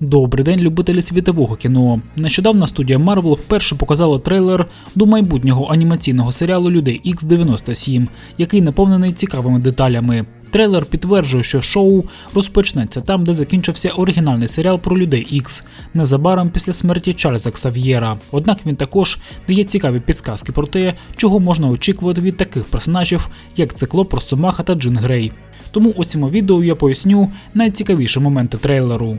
Добрий день, любителі світового кіно. Нещодавно студія Marvel вперше показала трейлер до майбутнього анімаційного серіалу Людей X 97 який наповнений цікавими деталями. Трейлер підтверджує, що шоу розпочнеться там, де закінчився оригінальний серіал про людей X, незабаром після смерті Чарльза Ксав'єра. Однак він також дає цікаві підсказки про те, чого можна очікувати від таких персонажів, як Циклоп, Росомаха та Джин Грей. Тому у цьому відео я поясню найцікавіші моменти трейлеру.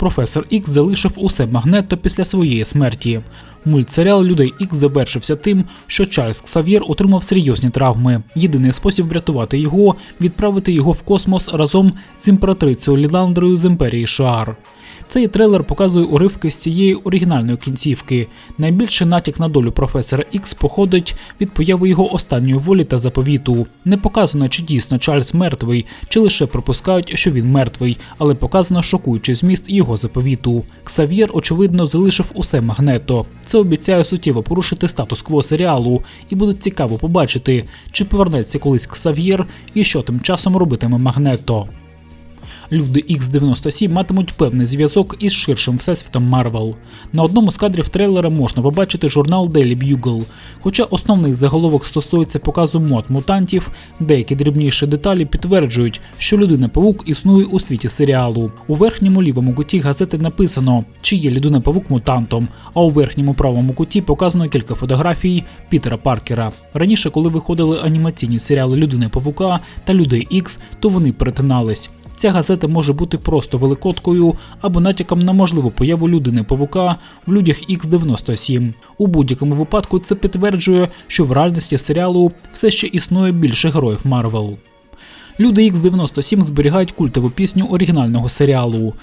Професор Ікс залишив усе магнето після своєї смерті. Мультсеріал Людей Ікс завершився тим, що Чарльз Ксав'єр отримав серйозні травми. Єдиний спосіб врятувати його відправити його в космос разом з імператрицею Ліландрою з імперії Шаар. Цей трейлер показує уривки з цієї оригінальної кінцівки. Найбільший натяк на долю професора Ікс походить від появи його останньої волі та заповіту. Не показано, чи дійсно Чарльз мертвий, чи лише припускають, що він мертвий, але показано шокуючий зміст його заповіту. Ксав'єр, очевидно, залишив усе магнето. Це обіцяє суттєво порушити статус-кво серіалу, і буде цікаво побачити, чи повернеться колись Ксав'єр і що тим часом робитиме магнето. Люди X97 матимуть певний зв'язок із ширшим всесвітом Марвел. На одному з кадрів трейлера можна побачити журнал Daily Bugle. Хоча основний заголовок стосується показу мод мутантів, деякі дрібніші деталі підтверджують, що людина павук існує у світі серіалу. У верхньому лівому куті газети написано, чи є людина павук мутантом, а у верхньому правому куті показано кілька фотографій Пітера Паркера. Раніше, коли виходили анімаційні серіали Людини Павука та Людей Ікс, то вони перетинались. Ця газета може бути просто великоткою або натяком на можливу появу людини павука в людях X97. У будь-якому випадку це підтверджує, що в реальності серіалу все ще існує більше героїв Марвел. Люди X97 зберігають культову пісню оригінального серіалу.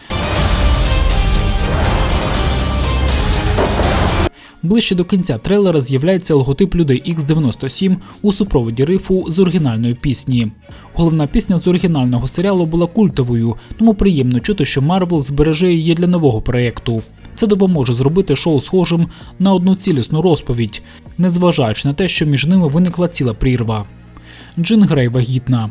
Ближче до кінця трейлера з'являється логотип людей X97 у супроводі рифу з оригінальної пісні. Головна пісня з оригінального серіалу була культовою, тому приємно чути, що Марвел збереже її для нового проєкту. Це допоможе зробити шоу схожим на одну цілісну розповідь, незважаючи на те, що між ними виникла ціла прірва. Джин Грей вагітна.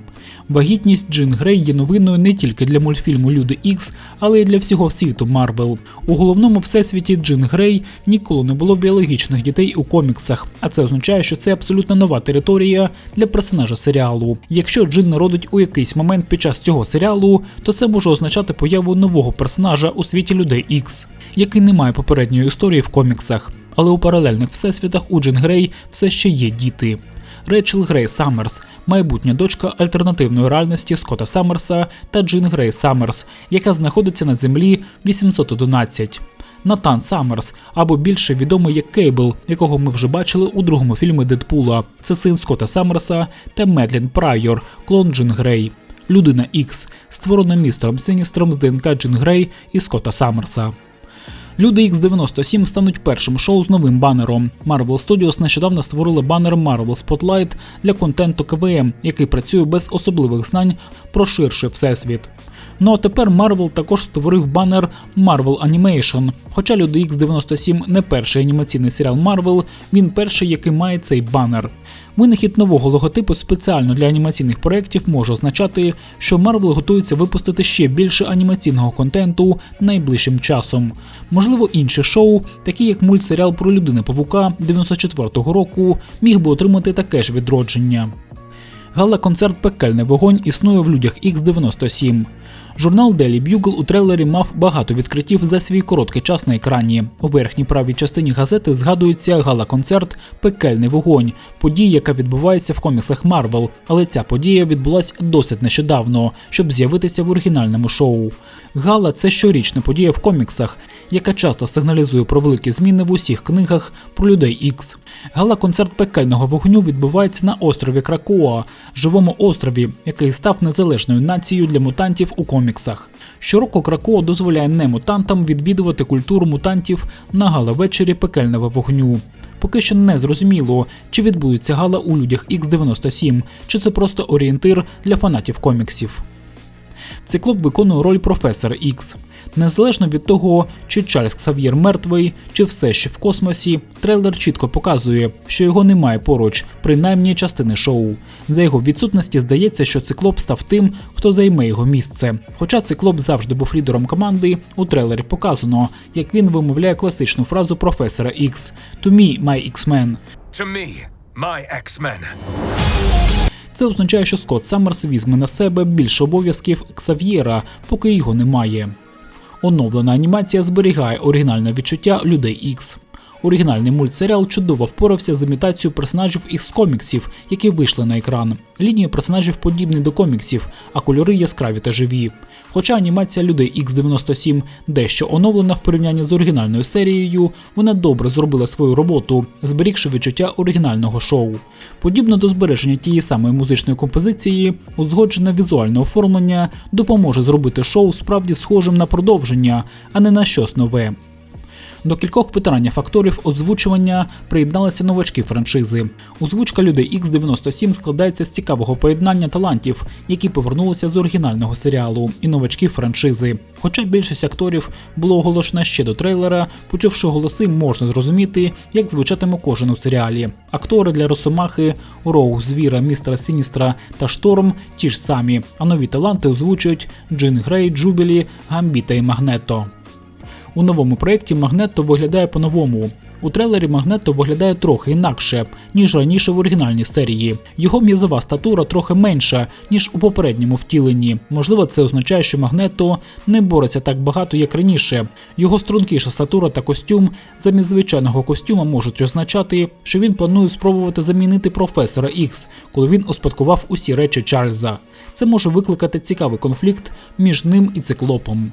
Вагітність Джин Грей є новиною не тільки для мультфільму Люди Ікс, але й для всього світу Марвел. У головному всесвіті Джин Грей ніколи не було біологічних дітей у коміксах, а це означає, що це абсолютно нова територія для персонажа серіалу. Якщо Джин народить у якийсь момент під час цього серіалу, то це може означати появу нового персонажа у світі Людей Ікс, який не має попередньої історії в коміксах. Але у паралельних всесвітах у Джин Грей все ще є діти. Рейчел Грей Саммерс, майбутня дочка альтернативної реальності Скотта Саммерса та Джин Грей Саммерс, яка знаходиться на землі 811. Натан Саммерс, або більше відомий як Кейбл, якого ми вже бачили у другому фільмі Дедпула. Це син Скотта Саммерса та Медлін Прайор, клон Джин Грей. Людина Ікс, створена містером Сіністром з ДНК Джин Грей і Скотта Саммерса. Люди X97 стануть першим шоу з новим банером. Marvel Studios нещодавно створили банер Marvel Spotlight для контенту КВМ, який працює без особливих знань про ширший всесвіт. Ну а тепер Marvel також створив банер Marvel Animation. Хоча Люди X97 не перший анімаційний серіал Marvel, він перший, який має цей банер. Винахід нового логотипу спеціально для анімаційних проєктів може означати, що Marvel готується випустити ще більше анімаційного контенту найближчим часом. Можливо, інші шоу, такі як мультсеріал про людини павука 94-го року, міг би отримати таке ж відродження. Гала-концерт Пекельний вогонь існує в людях X97. Журнал Daily Bugle у трейлері мав багато відкриттів за свій короткий час на екрані. У верхній правій частині газети згадується гала-концерт Пекельний вогонь, подія, яка відбувається в коміксах Марвел, але ця подія відбулася досить нещодавно, щоб з'явитися в оригінальному шоу. Гала це щорічна подія в коміксах, яка часто сигналізує про великі зміни в усіх книгах про людей Ікс. Гала-концерт пекельного вогню відбувається на острові Кракоа, живому острові, який став незалежною нацією для мутантів у коміксах коміксах. Щороку Кракоа дозволяє немутантам відвідувати культуру мутантів на гала-вечері пекельного вогню. Поки що не зрозуміло, чи відбудеться гала у людях X97, чи це просто орієнтир для фанатів коміксів. Циклоп виконує роль професора Ікс. Незалежно від того, чи Чарльз Ксав'єр мертвий, чи все ще в космосі, трейлер чітко показує, що його немає поруч, принаймні частини шоу. За його відсутності здається, що циклоп став тим, хто займе його місце. Хоча циклоп завжди був лідером команди, у трейлері показано, як він вимовляє класичну фразу професора Ікс «To me, my X-Men». To me, my X-Men. Це означає, що Скотт Саммерс візьме на себе більше обов'язків Ксав'єра, поки його немає. Оновлена анімація зберігає оригінальне відчуття людей Ікс. Оригінальний мультсеріал чудово впорався з імітацією персонажів із коміксів, які вийшли на екран. Лінії персонажів подібні до коміксів, а кольори яскраві та живі. Хоча анімація людей X97 дещо оновлена в порівнянні з оригінальною серією, вона добре зробила свою роботу, зберігши відчуття оригінального шоу. Подібно до збереження тієї самої музичної композиції, узгоджене візуальне оформлення допоможе зробити шоу справді схожим на продовження, а не на щось нове. До кількох ветеранів акторів озвучування приєдналися новачки франшизи. Озвучка людей X97 складається з цікавого поєднання талантів, які повернулися з оригінального серіалу, і новачків франшизи. Хоча більшість акторів було оголошено ще до трейлера, почувши голоси, можна зрозуміти, як звучатиме кожен у серіалі. Актори для Росомахи, Роуг, Звіра, Містера Сіністра та Шторм ті ж самі, а нові таланти озвучують Джин Грей, Джубілі, Гамбіта і Магнето. У новому проєкті Магнето виглядає по-новому. У трейлері Магнето виглядає трохи інакше, ніж раніше в оригінальній серії. Його м'язова статура трохи менша, ніж у попередньому втіленні. Можливо, це означає, що Магнето не бореться так багато, як раніше. Його стрункіша статура та костюм замість звичайного костюма можуть означати, що він планує спробувати замінити професора Ікс, коли він успадкував усі речі Чарльза. Це може викликати цікавий конфлікт між ним і циклопом.